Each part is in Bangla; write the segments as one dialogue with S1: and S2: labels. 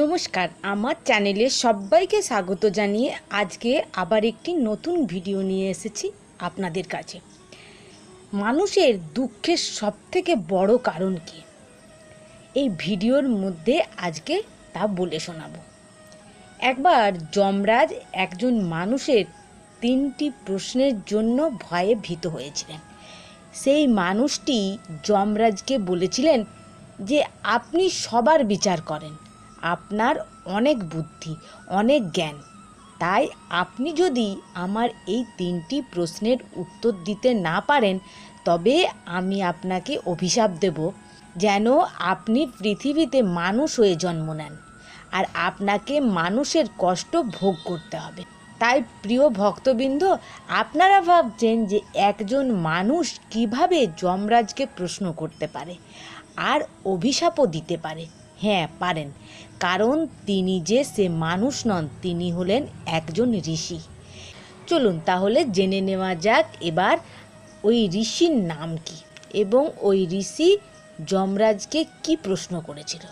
S1: নমস্কার, আমার চ্যানেলে সবাইকে স্বাগত জানিয়ে আজকে আবার একটি নতুন ভিডিও নিয়ে এসেছি আপনাদের কাছে। মানুষের দুঃখের সবথেকে বড় কারণ কি? এই ভিডিওর মধ্যে আজকে তা বলে শোনাবো। একবার যমরাজ একজন মানুষের তিনটি প্রশ্নের জন্য ভয়ে ভীত হয়েছিলেন। সেই মানুষটি যমরাজকে বলেছিলেন যে, আপনি সবার বিচার করেন। আপনার অনেক বুদ্ধি, অনেক জ্ঞান। তাই আপনি যদি আমার এই তিনটি প্রশ্নের উত্তর দিতে না পারেন, তবে আমি আপনাকে অভিশাপ দেব যেন আপনি পৃথিবীতে মানুষ হয়ে জন্ম নেন আর আপনাকে মানুষের কষ্ট ভোগ করতে হবে। তাই প্রিয় ভক্তবৃন্দ, আপনারা ভাবছেন যে একজন মানুষ কীভাবে যমরাজকে প্রশ্ন করতে পারে আর অভিশাপও দিতে পারে। হ্যাঁ পারেন। কারণ তিনি যে সে মানুষ নন, তিনি হলেন একজন ঋষি। চলুন তাহলে জেনে নেওয়া যাক এবার ওই ঋষির নাম কি এবং ওই ঋষি যমরাজকে কি প্রশ্ন করেছিল।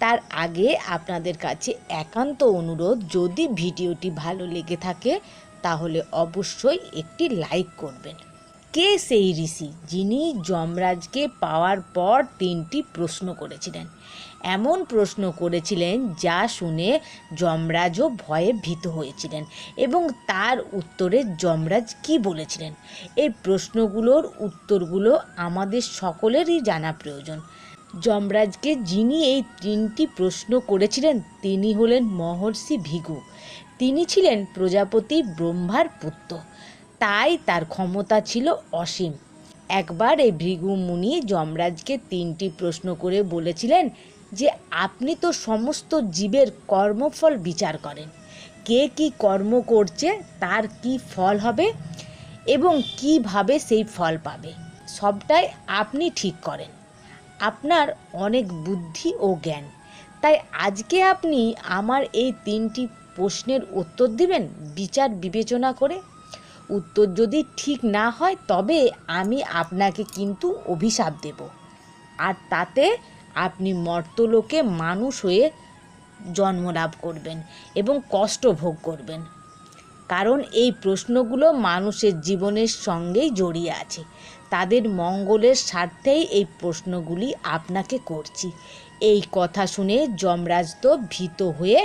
S1: তার আগে আপনাদের কাছে একান্ত অনুরোধ, যদি ভিডিওটি ভালো লেগে থাকে তাহলে অবশ্যই একটি লাইক করবেন। কে সেই ঋষি? যিনি যমরাজকে পাওয়ার পর তিনটি প্রশ্ন করেছিলেন। এমন প্রশ্ন করেছিলেন যা শুনে যমরাজও ভয়ে ভীত হয়েছিলেন এবং তার উত্তরে যমরাজ কি বলেছিলেন? এই প্রশ্নগুলোর উত্তরগুলো আমাদের সকলেরই জানা প্রয়োজন। যমরাজকে যিনি এই তিনটি প্রশ্ন করেছিলেন, তিনি হলেন মহর্ষি ভিগু। তিনি ছিলেন প্রজাপতি ব্রহ্মার পুত্র। তাই তার ক্ষমতা ছিল অসীম। একবার এই ভৃগু মুনি যমরাজকে তিনটি প্রশ্ন করে বলেছিলেন যে, আপনি তো সমস্ত জীবের কর্মফল বিচার করেন। কে কি কর্ম করছে, তার কি ফল হবে এবং কীভাবে সেই ফল পাবে? সবটাই আপনি ঠিক করেন। আপনার অনেক বুদ্ধি ও জ্ঞান। তাই আজকে আপনি আমার এই তিনটি প্রশ্নের উত্তর দিবেন বিচার বিবেচনা করে। উত্তর যদি ঠিক না হয়, তবে আমি আপনাকে কিন্তু অভিশাপ দেব। আর তাতে আপনি মর্তলোকে মানুষ হয়ে জন্মলাভ করবেন এবং কষ্ট ভোগ করবেন। কারণ এই প্রশ্নগুলো মানুষের জীবনের সঙ্গেই জড়িয়ে আছে। তাদের মঙ্গলের স্বার্থেই এই প্রশ্নগুলি আপনাকে করছি। এই কথা শুনে যমরাজ তো ভীত হয়ে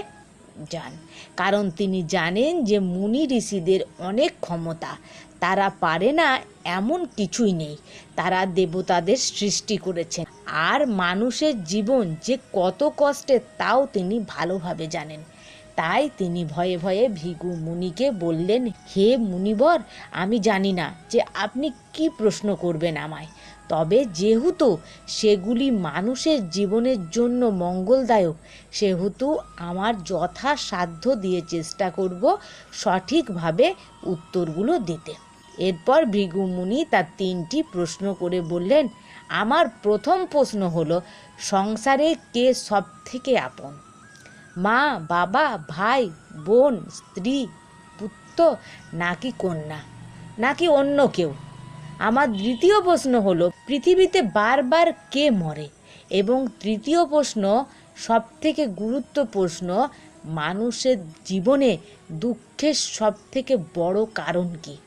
S1: যান। কারণ তিনি জানেন যে মুনি ঋষিদের অনেক ক্ষমতা। তারা পারে না এমন কিছুই নেই। তারা দেবতাদের সৃষ্টি করেছেন। আর মানুষের জীবন যে কত কষ্টের তাও তিনি ভালোভাবে জানেন। তাই তিনি ভয়ে ভয়ে ভিগু মুনিকে বললেন, হে মুনিবর, আমি জানি না যে আপনি কি প্রশ্ন করবেন আমায়। তবে যেহেতু সেগুলি মানুষের জীবনের জন্য মঙ্গলদায়ক, সেহেতু আমার যথাসাধ্য দিয়ে চেষ্টা করব সঠিকভাবে উত্তরগুলো দিতে। এরপর ভৃগু মুনি তার তিনটি প্রশ্ন করে বললেন, আমার প্রথম প্রশ্ন হলো, সংসারে কে সব থেকে আপন? মা, বাবা, ভাই, বোন, স্ত্রী, পুত্র, নাকি কন্যা? নাকি অন্য কেউ? আমার দ্বিতীয় প্রশ্ন হলো, পৃথিবীতে বারবার কে মরে? এবং তৃতীয় প্রশ্ন সব থেকে গুরুত্ব প্রশ্ন, মানুষের জীবনে দুঃখের সব থেকে বড় কারণ কি?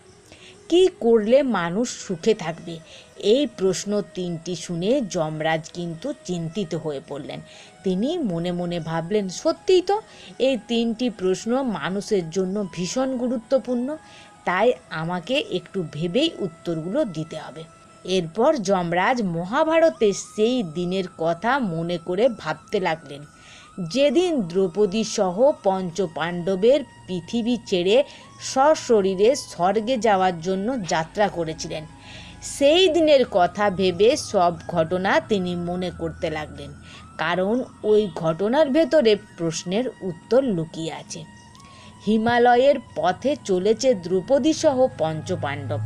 S1: কি করলে মানুষ সুখে থাকবে? এই প্রশ্ন তিনটি শুনে যমরাজ কিন্তু চিন্তিত হয়ে পড়লেন। তিনি মনে মনে ভাবলেন, সত্যিই তো, এই তিনটি প্রশ্ন মানুষের জন্য ভীষণ গুরুত্বপূর্ণ। তাই আমাকে একটু ভেবেই উত্তরগুলো দিতে হবে। এরপর যমরাজ মহাভারতের সেই দিনের কথা মনে করে ভাবতে লাগলেন। যেদিন দ্রৌপদী সহ পঞ্চ পাণ্ডবের পৃথিবী ছেড়ে সশরীরে স্বর্গে যাওয়ার জন্য যাত্রা করেছিলেন। সেই দিনের কথা ভেবে সব ঘটনা তিনি মনে করতে লাগলেন। কারণ ওই ঘটনার ভেতরে প্রশ্নের উত্তর লুকিয়ে আছে। হিমালয়ের পথে চলেছে দ্রৌপদী সহ পঞ্চপাণ্ডব।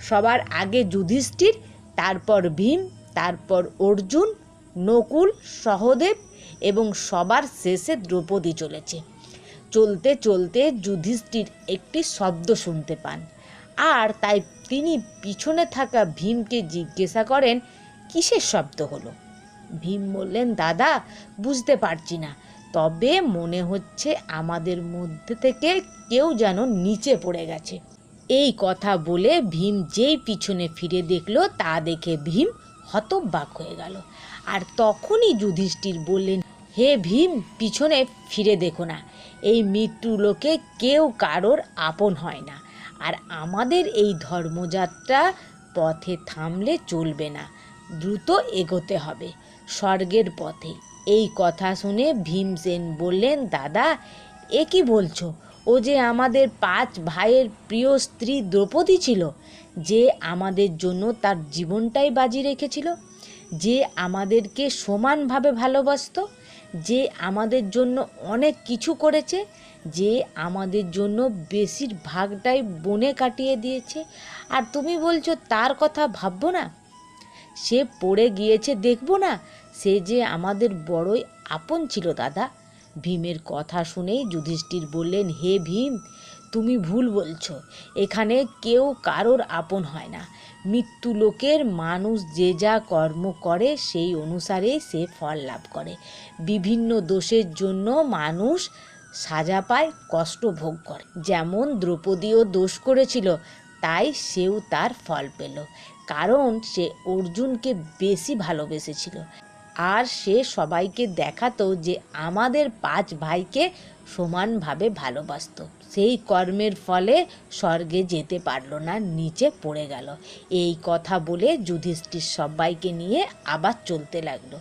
S1: সবার আগে যুধিষ্ঠির, তারপর ভীম, তারপর অর্জুন, নকুল, সহদেব এবং সবার শেষে দ্রৌপদী চলেছে। চলতে চলতে যুধিষ্ঠির একটি শব্দ শুনতে পান। আর তাই তিনি পিছনে থাকা ভীমকে জিজ্ঞাসা করেন, কিসের শব্দ হলো? ভীম বললেন, দাদা, বুঝতে পারছি না। তবে মনে হচ্ছে আমাদের মধ্যে থেকে কেউ যেন নিচে পড়ে গেছে। এই কথা বলে ভীম যেই পিছনে ফিরে দেখল, তা দেখে ভীম হতবাক হয়ে গেল। আর তখনই যুধিষ্ঠির বললেন, হে ভীম, পিছনে ফিরে দেখো না। এই মৃত্যু লোকে কেউ কারোর আপন হয় না। আর আমাদের এই ধর্মযাত্রা পথে থামলে চলবে না। দ্রুত এগোতে হবে। স্বর্গের পথে এই কথা শুনে ভীমসেন বললেন, দাদা, এ কি বলছো? ও যে আমাদের পাঁচ ভাইয়ের প্রিয় স্ত্রী দ্রৌপদী ছিল, যে আমাদের জন্য তার জীবনটাই বাজি রেখেছিল, যে আমাদেরকে সমানভাবে ভালোবাসতো, যে আমাদের জন্য অনেক কিছু করেছে, যে আমাদের জন্য বেশিরভাগটাই বনে কাটিয়ে দিয়েছে। আর তুমি বলছো তার কথা ভাববো না? সে পড়ে গিয়েছে দেখব না? সে যে আমাদের বড়ই আপন ছিল, দাদা। ভীমের কথা শুনেই যুধিষ্ঠির বললেন, হে ভীম, তুমি ভুল বলছো। এখানে কেউ কারোর আপন হয় না। মৃত্যু লোকের মানুষ যে যা কর্ম করে, সেই অনুসারে সে ফল লাভ করে। বিভিন্ন দোষের জন্য মানুষ সাজা পায়, কষ্ট ভোগ করে। যেমন দ্রৌপদীও দোষ করেছিল, তাই সেও তার ফল পেল। কারণ সে অর্জুনকে বেশি ভালোবেসেছিল। আর সে সবাইকে দেখাতো যে আমাদের পাঁচ ভাইকে সমানভাবে ভালোবাসত। সেই কর্মের ফলে স্বর্গে যেতে পারল না, নিচে পড়ে গেল। এই কথা বলে যুধিষ্ঠির সবাইকে নিয়ে আবার চলতে লাগল।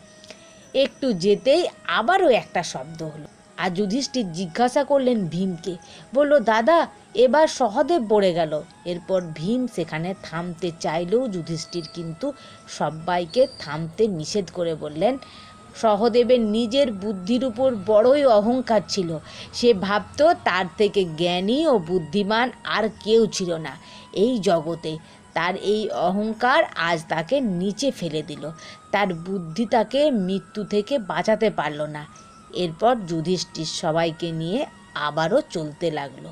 S1: একটু যেতেই আবারও একটা শব্দ হলো। আর যুধিষ্ঠির জিজ্ঞাসা করলেন ভীমকে, বলল, দাদা, এবার সহদেব পড়ে গেল। এরপর ভীম সেখানে থামতে চাইলেও যুধিষ্ঠির কিন্তু সবাইকে থামতে নিষেধ করে বললেন, সহদেবের নিজের বুদ্ধির উপর বড়ই অহংকার ছিল। সে ভাবতো তার থেকে জ্ঞানী ও বুদ্ধিমান আর কেউ ছিল না। এই জগতে তার এই অহংকার আজ তাকে নিচে ফেলে দিল। তার বুদ্ধি তাকে মৃত্যু থেকে বাঁচাতে পারল না। এরপর যুধিষ্ঠির সবাইকে নিয়ে আবারও চলতে লাগল।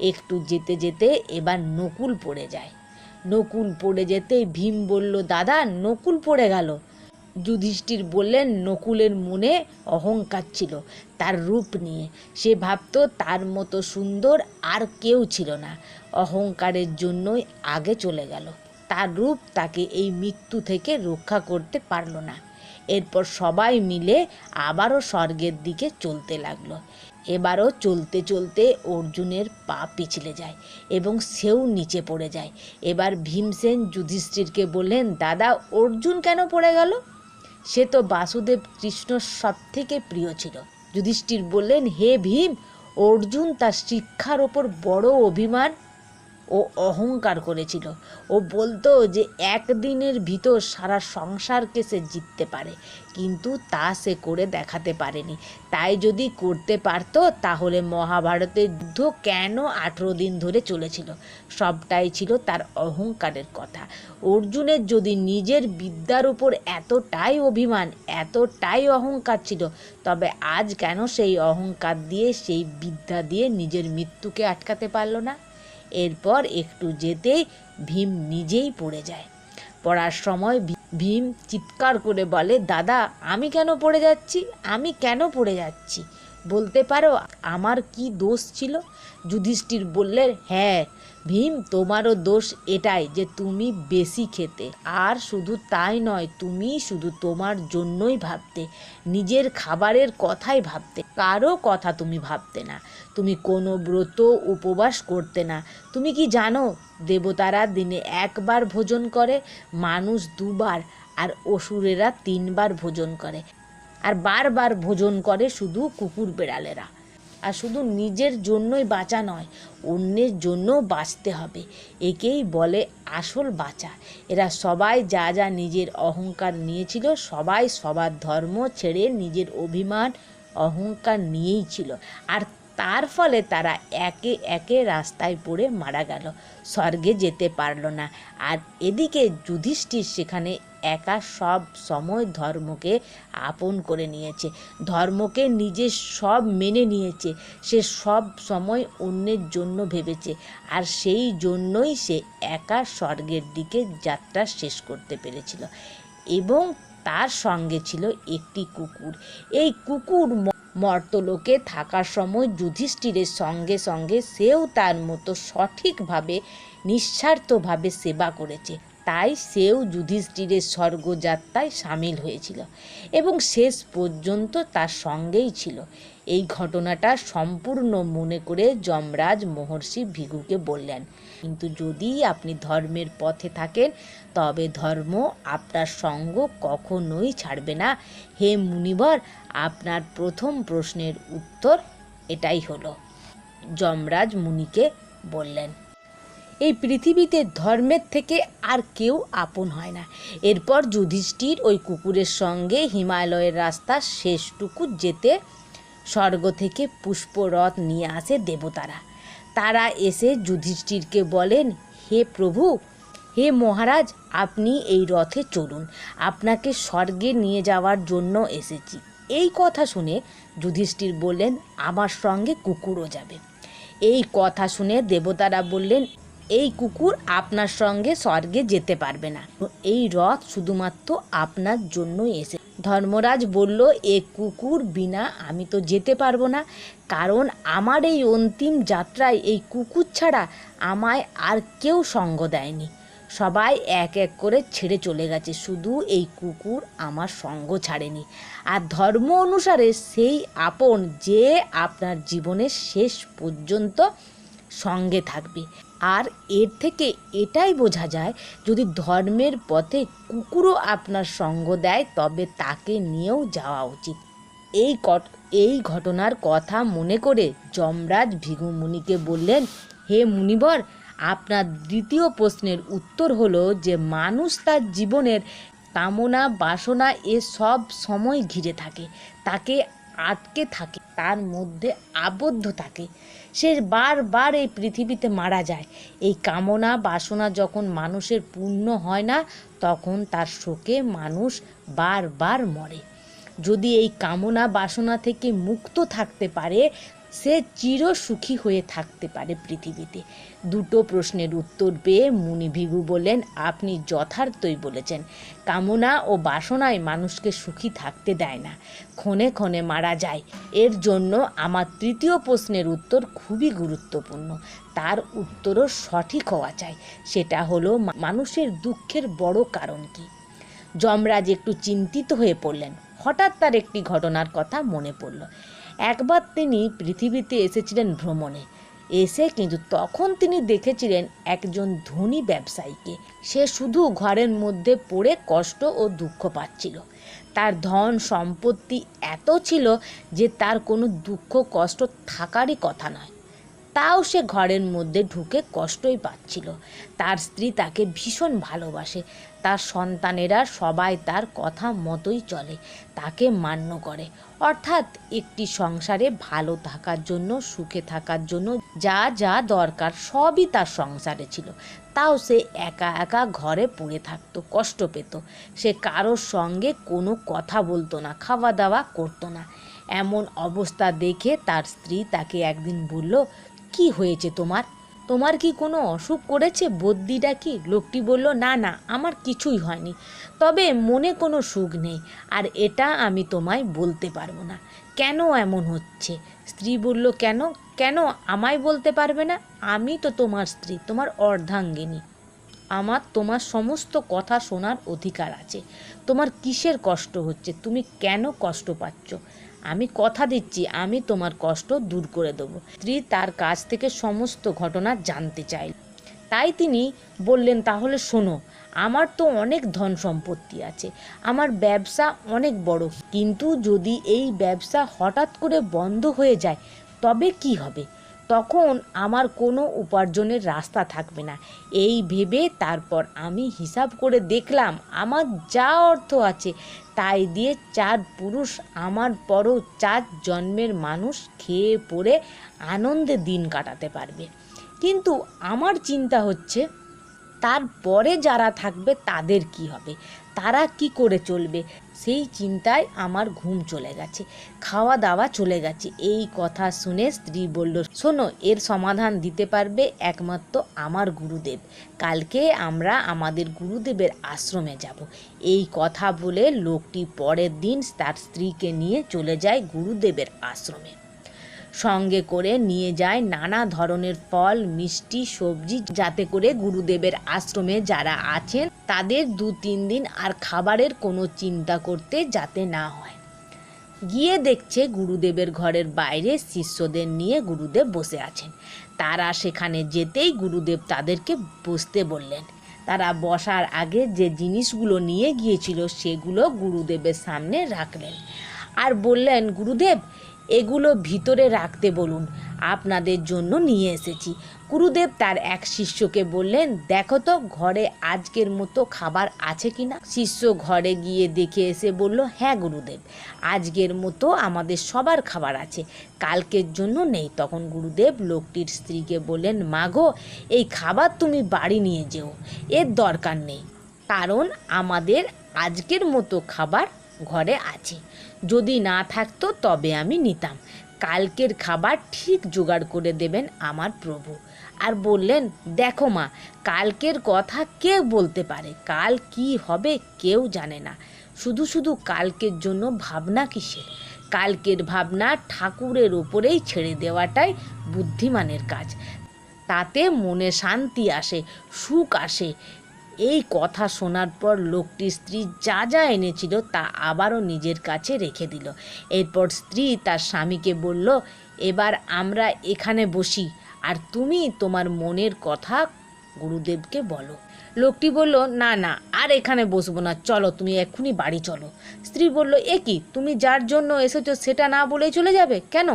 S1: একটু যেতে যেতে এবার নকুল পড়ে যায়। নকুল পড়ে যেতে ভীম বলল, দাদা, নকুল পড়ে গেল। যুধিষ্ঠির বললেন, নকুলের মনে অহংকার ছিল তার রূপ নিয়ে। সে ভাবতো তার মতো সুন্দর আর কেউ ছিল না। অহংকারের জন্যই আগে চলে গেল। তার রূপ তাকে এই মৃত্যু থেকে রক্ষা করতে পারল না। এরপর সবাই মিলে আবারও স্বর্গের দিকে চলতে লাগল। এবারও চলতে চলতে অর্জুনের পা পিছলে যায় এবং সেও নিচে পড়ে যায়। এবার ভীমসেন যুধিষ্ঠিরকে বললেন, দাদা, অর্জুন কেন পড়ে গেল? সে তো বাসুদেব কৃষ্ণ সব থেকে প্রিয় ছিল। যুধিষ্ঠির বললেন, হে ভীম, অর্জুন তার শিক্ষার ওপর বড় অভিমান ও অহংকার করেছিল। ও বলতো যে, একদিনের ভিতর সারা সংসারকে সে জিততে পারে, কিন্তু তা সে করে দেখাতে পারেনি। তাই যদি করতে পারতো, তাহলে মহাভারতের যুদ্ধ কেন আঠেরো দিন ধরে চলেছিল? সবটাই ছিল তার অহংকারের কথা। অর্জুনের যদি নিজের বিদ্যার উপর এতটাই অভিমান, এতটাই অহংকার ছিল, তবে আজ কেন সেই অহংকার দিয়ে, সেই বিদ্যা দিয়ে নিজের মৃত্যুকে আটকাতে পারল না? এরপর একটু যেতে ভীম নিজেই পড়ে যায়। পড়ার সময় ভীম চিৎকার করে বলে, দাদা, আমি কেন পড়ে যাচ্ছি? আমি কেন পড়ে যাচ্ছি? বলতে পারো, আমার কি দোষ ছিল? যুধিষ্ঠির বললেন হ্যাঁ ভীম, তোমারও দোষ এটাই যে তুমি বেশি খেতে। আর শুধু তাই নয় তুমি শুধু তোমার জন্যই ভাবতে, নিজের খাবারের কথাই ভাবতে। কারও কথা তুমি ভাবতে না। তুমি কোনো ব্রত উপবাস করতে না। তুমি কি জানো, দেবতারা দিনে একবার ভোজন করে, মানুষ দুবার, আর অসুরেরা তিনবার ভোজন করে। আর বারবার ভোজন করে শুধু কুকুর বেড়ালেরা। আর শুধু নিজের জন্যই বাঁচা নয়, অন্যের জন্যও বাঁচতে হবে। একেই বলে আসল বাঁচা। এরা সবাই যা যা নিজের অহংকার নিয়েছিল, সবাই সবার ধর্ম ছেড়ে নিজের অভিমান, অহংকার নিয়েই ছিল। আর তার ফলে তারা একে একে রাস্তায় পড়ে মারা গেল। স্বর্গে যেতে পারল না। আর এদিকে যুধিষ্ঠির সেখানে একা সব সময় ধর্মকে আপন করে নিয়েছে। ধর্মকে নিজের সব মেনে নিয়েছে। সে সব সময় অন্যের জন্য ভেবেছে। আর সেই জন্যই সে একা স্বর্গের দিকে যাত্রা শেষ করতে পেরেছিল। এবং তার সঙ্গে ছিল একটি কুকুর। এই কুকুর মর্তলোকে থাকার সময় যুধিষ্ঠিরের সঙ্গে সঙ্গে সেও তার মতো সঠিকভাবে, নিঃস্বার্থভাবে সেবা করেছে। তাই সেও যুধিষ্ঠিরের স্বর্গযাত্রায় সামিল হয়েছিল এবং শেষ পর্যন্ত তার সঙ্গেই ছিল। এই ঘটনাটা সম্পূর্ণ মনে করে যমরাজ মহর্ষি ভিগুকে বললেন কিন্তু যদি আপনি ধর্মের পথে থাকেন, তবে ধর্ম আপনার সঙ্গ কখনোই ছাড়বে না। হে মুনিবর, আপনার প্রথম প্রশ্নের উত্তর এটাই হলো। যমরাজ মুনিকে বললেন, এই পৃথিবীতে ধর্মের থেকে আর কেউ আপন হয় না। এরপর যুধিষ্ঠির ওই কুকুরের সঙ্গে হিমালয়ের রাস্তা শেষটুকু যেতে স্বর্গ থেকে পুষ্পরথ নিয়ে আসে দেবতারা। তারা এসে যুধিষ্ঠিরকে বলেন, হে প্রভু, হে মহারাজ, আপনি এই রথে চলুন। আপনাকে স্বর্গে নিয়ে যাওয়ার জন্য এসেছি। এই কথা শুনে যুধিষ্ঠির বললেন, আমার সঙ্গে কুকুরও যাবে। এই কথা শুনে দেবতারা বললেন, এই কুকুর আপনার সঙ্গে স্বর্গে যেতে পারবে না। এই রথ শুধুমাত্র আপনার জন্যই এসে ধর্মরাজ বলল, এ কুকুর বিনা আমি তো যেতে পারব না। কারণ আমার এই অন্তিম যাত্রায় এই কুকুর ছাড়া আমায় আর কেউ সঙ্গ দেয়নি। সবাই এক এক করে ছেড়ে চলে গেছে। শুধু এই কুকুর আমার সঙ্গ ছাড়েনি। আর ধর্ম অনুসারে সেই আপন যে আপনার জীবনের শেষ পর্যন্ত সঙ্গে থাকবে। আর এর থেকে এটাই বোঝা যায়, যদি ধর্মের পথে কুকুরও আপনার সঙ্গ দেয়, তবে তাকে নিয়েও যাওয়া উচিত। এই এই ঘটনার কথা মনে করে যমরাজ ভিগু মুনিকে বললেন, হে মুনিবর, আপনার দ্বিতীয় প্রশ্নের উত্তর হলো যে মানুষ তার জীবনের কামনা, বাসনা, এ সব সময় ঘিরে থাকে। তাকে আটকে থাকে, তার মধ্যে আবদ্ধ থাকে। সে বারবার এই পৃথিবীতে মারা যায়। এই কামনা বাসনা যখন মানুষের পূর্ণ হয় না, তখন তার শোকে মানুষ বারবার মরে। যদি এই কামনা বাসনা থেকে মুক্ত থাকতে পারে সে চির সুখী হয়ে থাকতে পারে পৃথিবীতে। দুটো প্রশ্নের উত্তর পেয়ে মুনিভিগু বললেন, আপনি যথার্থই বলেছেন। কামনা ও বাসনায় মানুষকে সুখী থাকতে দেয় না। ক্ষণে ক্ষণে মারা যায়। এর জন্য আমার তৃতীয় প্রশ্নের উত্তর খুবই গুরুত্বপূর্ণ। তার উত্তরও সঠিক হওয়া চাই। সেটা হলো মানুষের দুঃখের বড় কারণ কি? যমরাজ একটু চিন্তিত হয়ে পড়লেন। হঠাৎ তার একটি ঘটনার কথা মনে পড়ল। একবার তিনি পৃথিবীতে এসেছিলেন ভ্রমণে। এসে কিন্তু তখন তিনি দেখেছিলেন একজন ধনী ব্যবসায়ীকে। সে শুধু ঘরের মধ্যে পড়ে কষ্ট ও দুঃখ পাচ্ছিল। তার ধন সম্পত্তি এত ছিল যে তার কোনো দুঃখ কষ্ট থাকারই কথা নয়। তাও সে ঘরের মধ্যে ঢুকে কষ্টই পাচ্ছিল। তার স্ত্রী তাকে ভীষণ ভালোবাসে। তার সন্তানেরা সবাই তার কথা মতোই চলে। তাকে মান্য করে। অর্থাৎ একটি সংসারে ভালো থাকার জন্য, সুখে থাকার জন্য যা যা দরকার সবই তার সংসারে ছিল। তাও সে একা একা ঘরে পড়ে থাকতো, কষ্ট পেত। সে কারোর সঙ্গে কোনো কথা বলতো না খাওয়া দাওয়া করতো না। এমন অবস্থা দেখে তার স্ত্রী তাকে একদিন বলল, কি হয়েছে তোমার? তোমার কি কোনো অসুখ করেছে? বদ্যিটা কি? লোকটি বলল, না না, আমার কিছুই হয়নি। তবে মনে কোনো সুখ নেই, আর এটা আমি তোমায় বলতে পারব না। কেন এমন হচ্ছে? স্ত্রী বলল, কেন? কেন আমায় বলতে পারবে না? আমি তো তোমার স্ত্রী, তোমার অর্ধাঙ্গিনী। আমার, তোমার সমস্ত কথা শোনার অধিকার আছে। তোমার কিসের কষ্ট হচ্ছে? তুমি কেন কষ্ট পাচ্ছ? আমি কথা দিচ্ছি, আমি তোমার কষ্ট দূর করে দেবো। স্ত্রী তার কাছ থেকে সমস্ত ঘটনা জানতে চাইল। তাই তিনি বললেন, তাহলে শোনো, আমার তো অনেক ধন সম্পত্তি আছে, আমার ব্যবসা অনেক বড়। কিন্তু যদি এই ব্যবসা হঠাৎ করে বন্ধ হয়ে যায়, তবে কি হবে? তখন আমার কোনো উপার্জনের রাস্তা থাকবে না। এই ভেবে তারপর আমি হিসাব করে দেখলাম, আমার যা অর্থ আছে তাই দিয়ে চার পুরুষ আমার পরও চার জন্মের মানুষ খেয়ে পড়ে আনন্দে দিন কাটাতে পারবে। কিন্তু আমার চিন্তা হচ্ছে, তারপরে যারা থাকবে তাদের কি হবে? তারা কি করে চলবে? সেই চিন্তায় আমার ঘুম চলে গেছে খাওয়া দাওয়া চলে গেছে। এই কথা শুনে স্ত্রী বলল, শোনো, এর সমাধান দিতে পারবে একমাত্র আমার গুরুদেব। কালকে আমরা আমাদের গুরুদেবের আশ্রমে যাব। এই কথা বলে লোকটি পরের দিন তার স্ত্রীকে নিয়ে চলে যায় গুরুদেবের আশ্রমে। সঙ্গে করে নিয়ে যায় নানা ধরনের ফল, মিষ্টি, সবজি, যাতে করে গুরুদেবের আশ্রমে যারা আছেন, তাদের দু তিন দিন আর খাবারের কোনো চিন্তা করতে যাতে না হয়। গিয়ে দেখছে গুরুদেবের ঘরের বাইরে শিষ্যদের নিয়ে গুরুদেব বসে আছেন। তারা সেখানে যেতেই গুরুদেব তাদেরকে বসতে বললেন। তারা বসার আগে যে জিনিসগুলো নিয়ে গিয়েছিল, সেগুলো গুরুদেবের সামনে রাখলেন। আর বললেন, গুরুদেব এগুলো ভিতরে রাখতে বলুন। আপনাদের জন্য নিয়ে এসেছি। গুরুদেব তার এক শিষ্যকে বললেন, দেখো তো, ঘরে আজকের মতো খাবার আছে কি না শিষ্য ঘরে গিয়ে দেখে এসে বলল হ্যাঁ গুরুদেব, আজকের মতো আমাদের সবার খাবার আছে। কালকের জন্য নেই। তখন গুরুদেব লোকটির স্ত্রীকে বললেন, মাগো, এই খাবার তুমি বাড়ি নিয়ে যেও, এর দরকার নেই। কারণ আমাদের আজকের মতো খাবার ঘরে আছে। যদি না থাকতো তবে আমি নিতাম। কালকের খাবার ঠিক জোগাড় করে দেবেন আমার প্রভু। আর বললেন, দেখো মা, কালকের কথা কে বলতে পারে। কাল কি হবে কেউ জানে না। শুধু শুধু কালকের জন্য ভাবনা কিসের? কালকের ভাবনা ঠাকুরের ওপরেই ছেড়ে দেওয়াটাই বুদ্ধিমানের কাজ। তাতে মনে শান্তি আসে, সুখ আসে। এই কথা শোনার পর লোকটির স্ত্রী যা যা এনেছিল তা আবারও নিজের কাছে রেখে দিল। এরপর স্ত্রী তার স্বামীকে বলল, এবার আমরা এখানে বসি আর তুমি তোমার মনের কথা গুরুদেবকে বলো। লোকটি বলল, না না, আর এখানে বসবো না, চলো, তুমি এক্ষুনি বাড়ি চলো। স্ত্রী বলল, এ কি, তুমি যার জন্য এসেছ সেটা না বলেই চলে যাবে? কেন?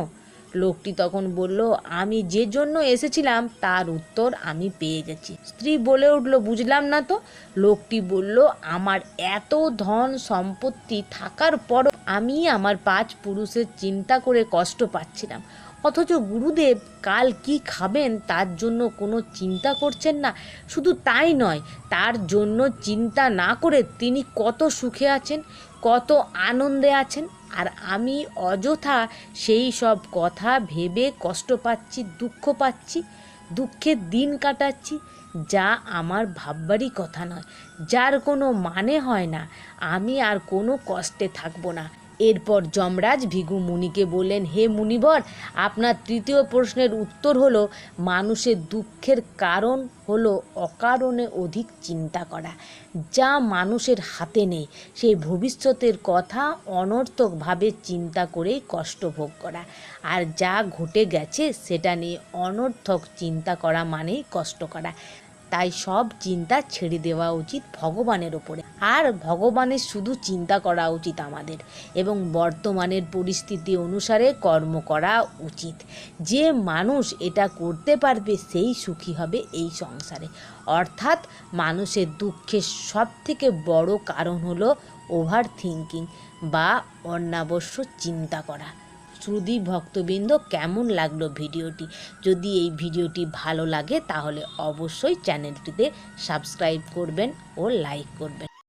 S1: লোকটি তখন বলল, আমি যে জন্য এসেছিলাম তার উত্তর আমি পেয়ে গেছি। স্ত্রী বলে উঠল, বুঝলাম না তো? লোকটি বলল, আমার এত ধন সম্পত্তি থাকার পর আমি আমার পাঁচ পুরুষের চিন্তা করে কষ্ট পাচ্ছিলাম। অথচ গুরুদেব কাল কি খাবেন তার জন্য কোনো চিন্তা করছেন না। শুধু তাই নয়, তার জন্য চিন্তা না করে তিনি কত সুখে আছেন। কত আনন্দে আছেন আর আমি অযথা সেই সব কথা ভেবে কষ্ট পাচ্ছি, দুঃখ পাচ্ছি, দুঃখের দিন কাটাচ্ছি, যা আমার ভাববারই কথা নয়। যার কোনো মানে হয় না। আমি আর কোনো কষ্টে থাকব না। এরপর যমরাজ ভিগু মুনিকে বললেন, হে মুনিবর, আপনার তৃতীয় প্রশ্নের উত্তর হলো, মানুষের দুঃখের কারণ হলো অকারণে অধিক চিন্তা করা। যা মানুষের হাতে নেই সেই ভবিষ্যতের কথা অনর্থকভাবে চিন্তা করেই কষ্ট ভোগ করা। আর যা ঘটে গেছে, সেটা নিয়ে অনর্থক চিন্তা করা মানেই কষ্ট করা। তাই সব চিন্তা ছেড়ে দেওয়া উচিত ভগবানের ওপরে। আর ভগবানের শুধু চিন্তা করা উচিত আমাদের এবং বর্তমানের পরিস্থিতি অনুসারে কর্ম করা উচিত। যে মানুষ এটা করতে পারবে সেই সুখী হবে এই সংসারে। অর্থাৎ মানুষের দুঃখের সব থেকে বড় কারণ হলো ওভার থিঙ্কিং বা অনাবশ্যক চিন্তা করা। শ্রুদি ভক্তবৃন্দ, কেমন লাগল ভিডিওটি? যদি এই ভিডিওটি ভালো লাগে, তাহলে অবশ্যই চ্যানেলটিতে সাবস্ক্রাইব করবেন ও লাইক করবেন।